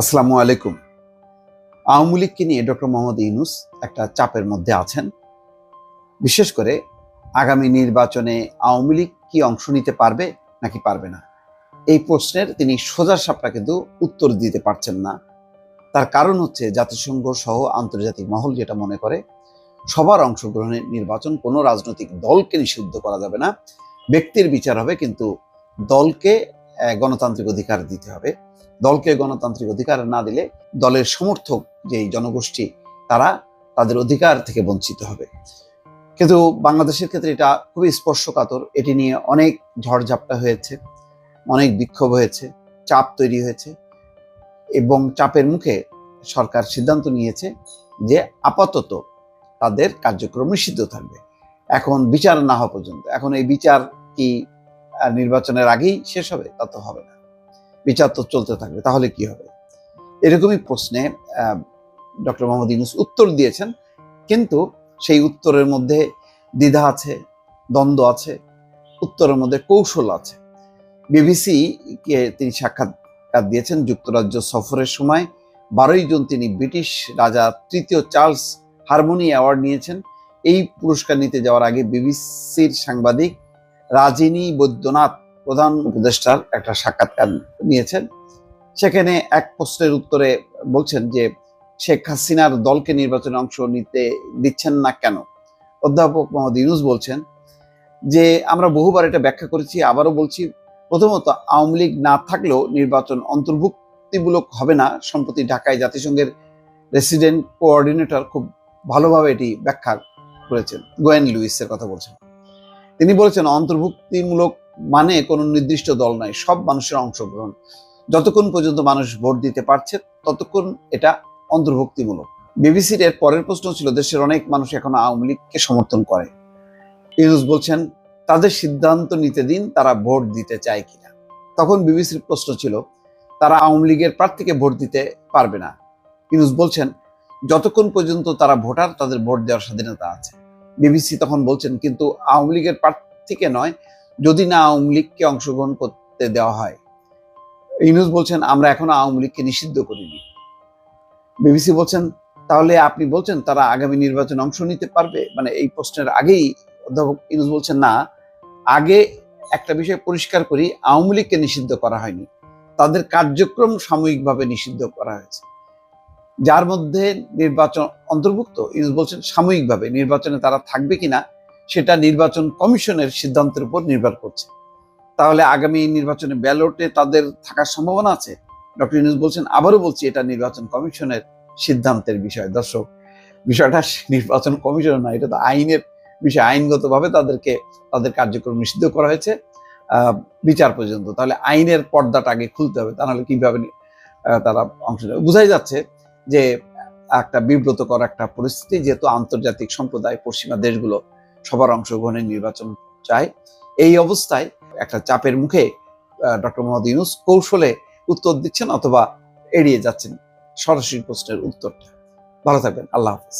আসসালামু আলাইকুম। আওয়ামী লীগকে নিয়ে ডক্টর মোহাম্মদ ইউনুস একটা চাপের মধ্যে আছেন? বিশেষ করে আগামী নির্বাচনে আওয়ামী লীগ কি অংশ নিতে পারবে নাকি পারবে না? এই প্রশ্নের তিনি সোজা সাপটা কিন্তু উত্তর দিতে পারছেন না। তার কারণ হচ্ছে জাতিসংঘ সহ আন্তর্জাতিক মহল যেটা মনে করে, সবার অংশগ্রহণের নির্বাচন কোনো রাজনৈতিক দলকে নিষিদ্ধ করা যাবে না। ব্যক্তির বিচার হবে, কিন্তু দলকে গণতান্ত্রিক অধিকার দিতে হবে। দলকে গণতান্ত্রিক অধিকার না দিলে দলের সমর্থক যেই জনগোষ্ঠী, তারা তাদের অধিকার থেকে বঞ্চিত হবে। কিন্তু বাংলাদেশের ক্ষেত্রে এটা খুবই স্পর্শকাতর। এটি নিয়ে অনেক ঝড়ঝাপটা হয়েছে, অনেক বিক্ষোভ হয়েছে, চাপ তৈরি হয়েছে এবং চাপের মুখে সরকার সিদ্ধান্ত নিয়েছে যে আপাতত তাদের কার্যক্রম নিষিদ্ধ থাকবে। এখন বিচার না হওয়া পর্যন্ত। এখন এই বিচার কি নির্বাচনের আগেই শেষ হবে? তা তো হবে না। বিচার তো চলতে থাকবে, তাহলে কি হবে? এরকমই প্রশ্নে ডক্টর মোহাম্মদ ইউনুস উত্তর দিয়েছেন, কিন্তু সেই উত্তরের মধ্যে দ্বিধা আছে, দ্বন্দ্ব আছে, উত্তরের মধ্যে কৌশল আছে। বিবিসি কে তিনি সাক্ষাৎকার দিয়েছেন যুক্তরাজ্য সফরের সময়, বারোই জুন তিনি ব্রিটিশ রাজা তৃতীয় চার্লস হারমোনি অ্যাওয়ার্ড নিয়েছেন। এই পুরস্কার নিতে যাওয়ার আগে বিবিসির সাংবাদিক রাজিনী বৈদ্যনাথ প্রধান উপদেষ্টার একটা সাক্ষাৎকার নিয়েছেন। সেখানে এক প্রশ্নের উত্তরে বলছেন যে, শেখ হাসিনার দলকে নির্বাচনে অংশ নিতে দিচ্ছেন না কেন? অধ্যাপক মোহাম্মদ ইউনুস বলছেন যে, আমরা বহুবার এটা ব্যাখ্যা করেছি, আবারও বলছি, প্রথমত আওয়ামী লীগ না থাকলেও নির্বাচন অন্তর্ভুক্তিমূলক হবে না। সম্প্রতি ঢাকায় জাতিসংঘের রেসিডেন্ট কোঅর্ডিনেটর খুব ভালোভাবে এটি ব্যাখ্যা করেছেন। গোয়েন লুইসের কথা বলছেন। তিনি বলেছেন, অন্তর্ভুক্তিমূলক মানে কোনো নির্দিষ্ট দল নয় সব মানুষের অংশগ্রহণ। যতক্ষণ পর্যন্ত মানুষ ভোট দিতে পারছে, ততক্ষণ এটা অন্তর্ভুক্তিমূলক। বিবিসির এর পরের প্রশ্ন ছিল, দেশের অনেক মানুষ এখন আওয়ামী লীগকে সমর্থন করে। ইউনুস বলছেন, তাদের সিদ্ধান্ত নিতে দিন, তারা ভোট দিতে চায় কিনা। তখন বিবিসির প্রশ্ন ছিল, তারা আওয়ামী লীগের প্রার্থীকে ভোট দিতে পারবে না। ইউনুস বলছেন, যতক্ষণ পর্যন্ত তারা ভোটার, তাদের ভোট দেওয়ার স্বাধীনতা আছে। বিবিসি তখন বলছেন, কিন্তু আওয়ামী লীগের প্রার্থীকে নয় যদি না আওয়ামী লীগকে অংশগ্রহণ করতে দেওয়া হয়। ইউনুস বলছেন, আমরা এখনও আওয়ামী লীগকে নিষিদ্ধ করিনি। বিবিসি বলছেন, তাহলে আপনি বলছেন তারা আগামী নির্বাচনে অংশ নিতে পারবে? মানে এই প্রশ্নের আগেই অধ্যাপক ইউনুস বলছেন, না, আগে একটা বিষয় পরিষ্কার করি, আওয়ামী লীগকে নিষিদ্ধ করা হয়নি। তাদের কার্যক্রম সাময়িকভাবে নিষিদ্ধ করা হয়েছে। যার মধ্যে নির্বাচন অন্তর্ভুক্ত। ইউনুস বলছেন, সাময়িকভাবে নির্বাচনে তারা থাকবে কিনা সেটা নির্বাচন কমিশনের সিদ্ধান্তের উপর নির্ভর করছে। তাহলে আগামী নির্বাচনে ব্যালটে তাদের থাকার সম্ভাবনা আছে? ডক্টর ইউনুস বলছেন, আবারও বলছি, এটা নির্বাচন কমিশনের সিদ্ধান্তের বিষয়। দর্শক, বিষয়টা নির্বাচন কমিশনের না এটা তো আইনের বিষয়। আইনগতভাবে তাদেরকে, তাদের কার্যক্রম নিষিদ্ধ করা হয়েছে বিচার পর্যন্ত। তাহলে আইনের পর্দাটা আগে খুলতে হবে, তা নাহলে কীভাবে তারা অংশ নেবে? বোঝাই যাচ্ছে যে একটা বিব্রতকর একটা পরিস্থিতি, যেহেতু আন্তর্জাতিক সম্প্রদায় পশ্চিমা দেশগুলো সবার অংশগ্রহণে নির্বাচন চায়। এই অবস্থায় একটা চাপের মুখে ডক্টর মোহাম্মদ ইউনুস কৌশলে উত্তর দিচ্ছেন অথবা এড়িয়ে যাচ্ছেন সরাসরি প্রশ্নের উত্তরটা। ভালো থাকবেন। আল্লাহ হাফিজ।